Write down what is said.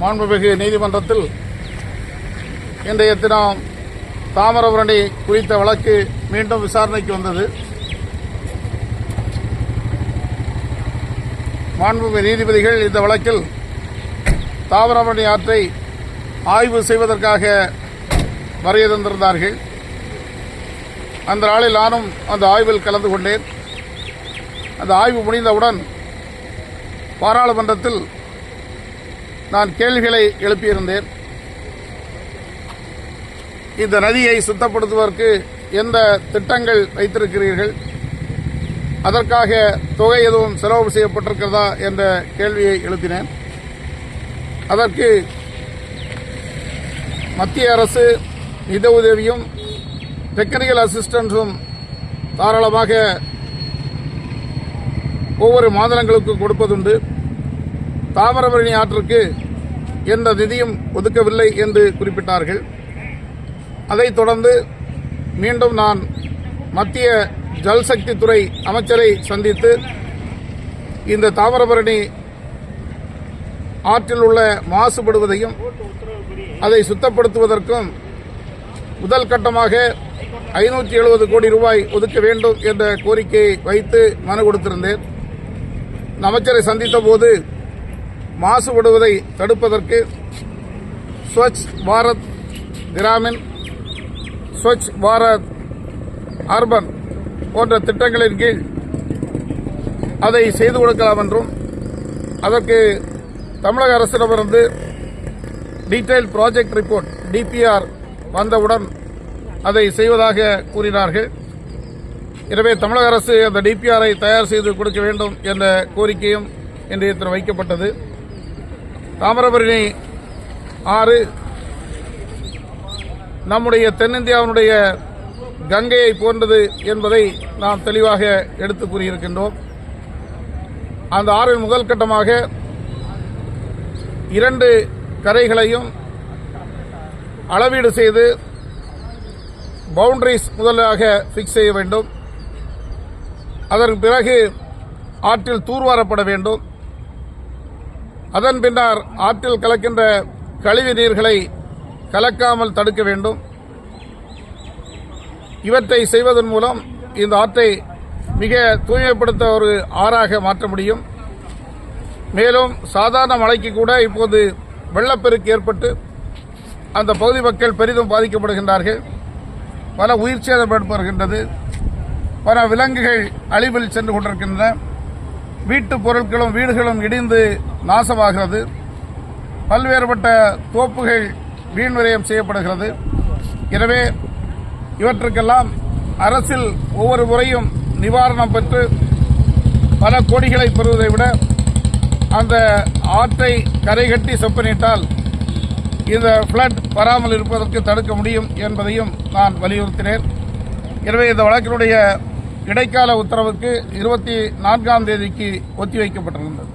மாண்புமிகு நீதிமன்றத்தில் இன்றைய தினம் தாமிரபரணி குறித்த வழக்கு மீண்டும் விசாரணைக்கு வந்தது. மாண்புமிகு நீதிபதிகள் இந்த வழக்கில் தாமிரபரணி ஆற்றை ஆய்வு செய்வதற்காக வரைய தந்திருந்தார்கள். அந்த நாளில் நானும் அந்த ஆய்வில் கலந்து கொண்டேன். அந்த ஆய்வு முடிந்தவுடன் பாராளுமன்றத்தில் நான் கேள்விகளை எழுப்பியிருந்தேன். இந்த நதியை சுத்தப்படுத்துவதற்கு எந்த திட்டங்கள் வைத்திருக்கிறீர்கள்? அதற்காக தொகை எதுவும் செலவு செய்யப்பட்டிருக்கிறதா என்ற கேள்வியை எழுப்பினேன். அதற்கு மத்திய அரசு நிதி உதவியும் டெக்னிக்கல் அசிஸ்டன்ஸும் தாராளமாக ஒவ்வொரு மாதங்களுக்கு கொடுப்பதுண்டு. தாமிரபரணி ஆற்றுக்கு எந்த நிதியும் ஒதுக்கவில்லை என்று குறிப்பிட்டார்கள். அதைத் தொடர்ந்து மீண்டும் நான் மத்திய ஜல்சக்தி துறை அமைச்சரை சந்தித்து இந்த தாமிரபரணி ஆற்றில் உள்ள மாசுபடுவதையும் அதை சுத்தப்படுத்துவதற்கும் முதல் கட்டமாக ஐநூற்றி எழுபது கோடி ரூபாய் ஒதுக்க வேண்டும் என்ற கோரிக்கையை வைத்து மனு கொடுத்திருந்தேன். அமைச்சரை சந்தித்த போது மாசுபடுவதை தடுப்பதற்கு ஸ்வச் பாரத் கிராமின் ஸ்வச் பாரத் அர்பன் போன்ற திட்டங்களின் கீழ் அதை செய்து கொடுக்கலாம் என்றும் அதற்கு தமிழக அரசிடமிருந்து டீடைல் ப்ராஜெக்ட் ரிப்போர்ட் டிபிஆர் வந்தவுடன் அதை செய்வதாக கூறினார்கள். எனவே தமிழக அரசு அந்த டிபிஆரை தயார் செய்து கொடுக்க வேண்டும் என்ற கோரிக்கையும் இன்றைய வைக்கப்பட்டது. தாமிரபரணி ஆறு. நம்முடைய தென்னிந்தியாவினுடைய கங்கையை போன்றது என்பதை நாம் தெளிவாக எடுத்து கூறியிருக்கின்றோம். அந்த ஆறின் முதல் கட்டமாக இரண்டு கரைகளையும் அளவீடு செய்து பவுண்டரிஸ் முதலாக ஃபிக்ஸ் செய்ய வேண்டும். அதற்கு பிறகு ஆற்றில் தூர்வாரப்பட வேண்டும். அதன் பின்னர் ஆற்றில் கலக்கின்ற கழிவு நீர்களை கலக்காமல் தடுக்க வேண்டும். இவற்றை செய்வதன் மூலம் இந்த ஆற்றை மிக தூய்மைப்படுத்த ஒரு ஆறாக மாற்ற முடியும். மேலும் சாதாரண மழைக்கு கூட இப்போது வெள்ளப்பெருக்கு ஏற்பட்டு அந்த பகுதி மக்கள் பெரிதும் பாதிக்கப்படுகின்றார்கள். பல உயிர் சேதம் ஏற்படுகின்றது. பல விலங்குகள் அழிவில் சென்று கொண்டிருக்கின்றன. வீட்டு பொருட்களும் வீடுகளும் இடிந்து நாசமாகிறது. பல்வேறுபட்ட தோப்புகள் வீண் விரயம் செய்யப்படுகிறது. எனவே இவற்றுக்கெல்லாம் அரசில் ஒவ்வொரு முறையும் நிவாரணம் பெற்று பல கோடிகளை பெறுவதை விட அந்த ஆற்றை கரை கட்டி செப்பனிட்டால் இந்த ஃப்ளட் வராமல் இருப்பதற்கு தடுக்க முடியும் என்பதையும் நான் வலியுறுத்தினேன். எனவே இந்த வழக்கினுடைய இடைக்கால உத்தரவுக்கு இருபத்தி நான்காம் தேதிக்கு ஒத்திவைக்கப்பட்டிருந்தது.